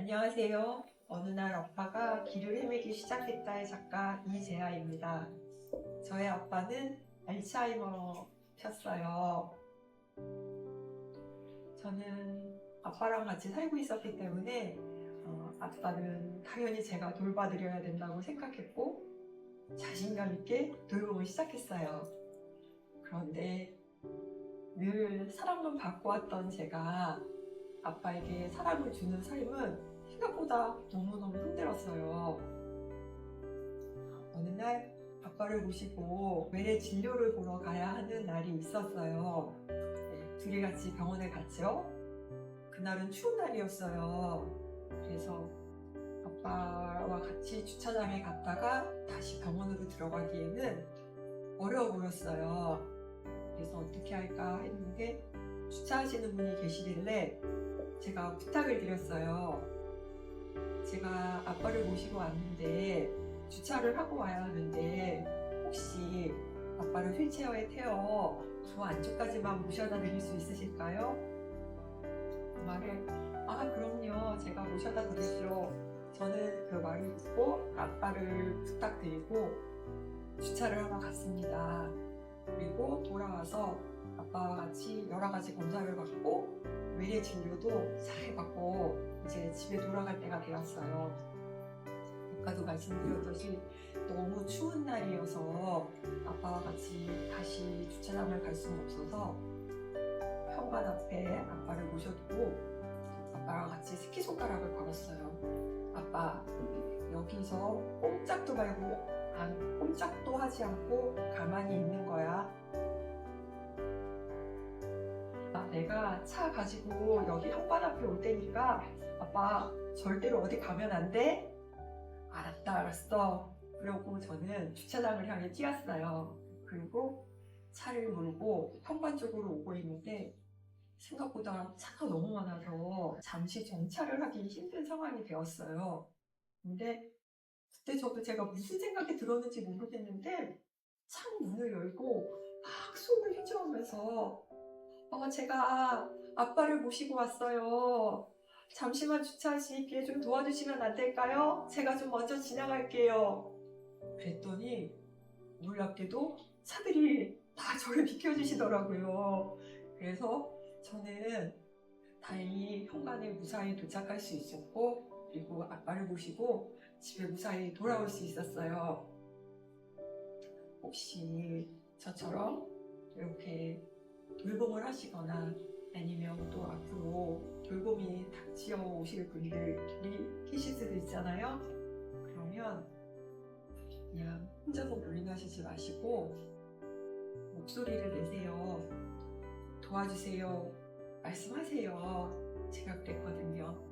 안녕하세요. 어느 날 아빠가 길을 헤매기 시작했다의 작가 이재아입니다. 저의 아빠는 알츠하이머셨어요. 저는 아빠랑 같이 살고 있었기 때문에 어, 아빠는 당연히 제가 돌봐드려야 된다고 생각했고 자신감 있게 돌보기 시작했어요. 그런데 늘 사랑만 받고 왔던 제가 아빠에게 사랑을 주는 삶은 생각보다 너무너무 힘들었어요. 어느 날 아빠를 모시고 외래 진료를 보러 가야 하는 날이 있었어요. 네, 둘이 같이 병원에 갔죠. 그날은 추운 날이었어요. 그래서 아빠와 같이 주차장에 갔다가 다시 병원으로 들어가기에는 어려워 보였어요. 그래서 어떻게 할까 했는데 주차하시는 분이 계시길래 제가 부탁을 드렸어요. 제가 아빠를 모시고 왔는데 주차를 하고 와야 하는데 혹시 아빠를 휠체어에 태워 저 안쪽까지만 모셔다 드릴 수 있으실까요? 그 말에 아 그럼요 제가 모셔다 드리죠. 저는 그 말을 듣고 아빠를 부탁드리고 주차를 하러 갔습니다. 그리고 돌아와서 아빠와 같이 여러 가지 검사를 받고 외래 진료도 잘 받고 이제 집에 돌아갈 때가 되었어요. 아까도 말씀드렸듯이 너무 추운 날이어서 아빠와 같이 다시 주차장을 갈 수는 없어서 현관 앞에 아빠를 모셔두고 아빠랑 같이 새끼손가락을 걸었어요. 아빠 여기서 꼼짝도 말고 안 꼼짝도 하지 않고 가만히 있는 거야. 아, 내가 차 가지고 여기 현관 앞에 올 테니까 아빠 절대로 어디 가면 안 돼? 알았다 알았어. 그러고 저는 주차장을 향해 뛰었어요. 그리고 차를 몰고 현관 쪽으로 오고 있는데 생각보다 차가 너무 많아서 잠시 정차를 하기 힘든 상황이 되었어요. 근데 그때 저도 제가 무슨 생각이 들었는지 모르겠는데 창 문을 열고 막 숨을 휘저으면서 어, 제가 아빠를 모시고 왔어요. 잠시만 주차하시기에 좀 도와주시면 안 될까요? 제가 좀 먼저 지나갈게요. 그랬더니 놀랍게도 차들이 다 저를 비켜주시더라고요. 그래서 저는 다행히 현관에 무사히 도착할 수 있었고 그리고 아빠를 모시고 집에 무사히 돌아올 수 있었어요. 혹시 저처럼 이렇게 돌봄을 하시거나 아니면 또 앞으로 돌봄이 닥치어 오실 분들이 계실 수도 있잖아요. 그러면 그냥 혼자서 무리하시지 마시고 목소리를 내세요. 도와주세요. 말씀하세요. 제가 그랬거든요.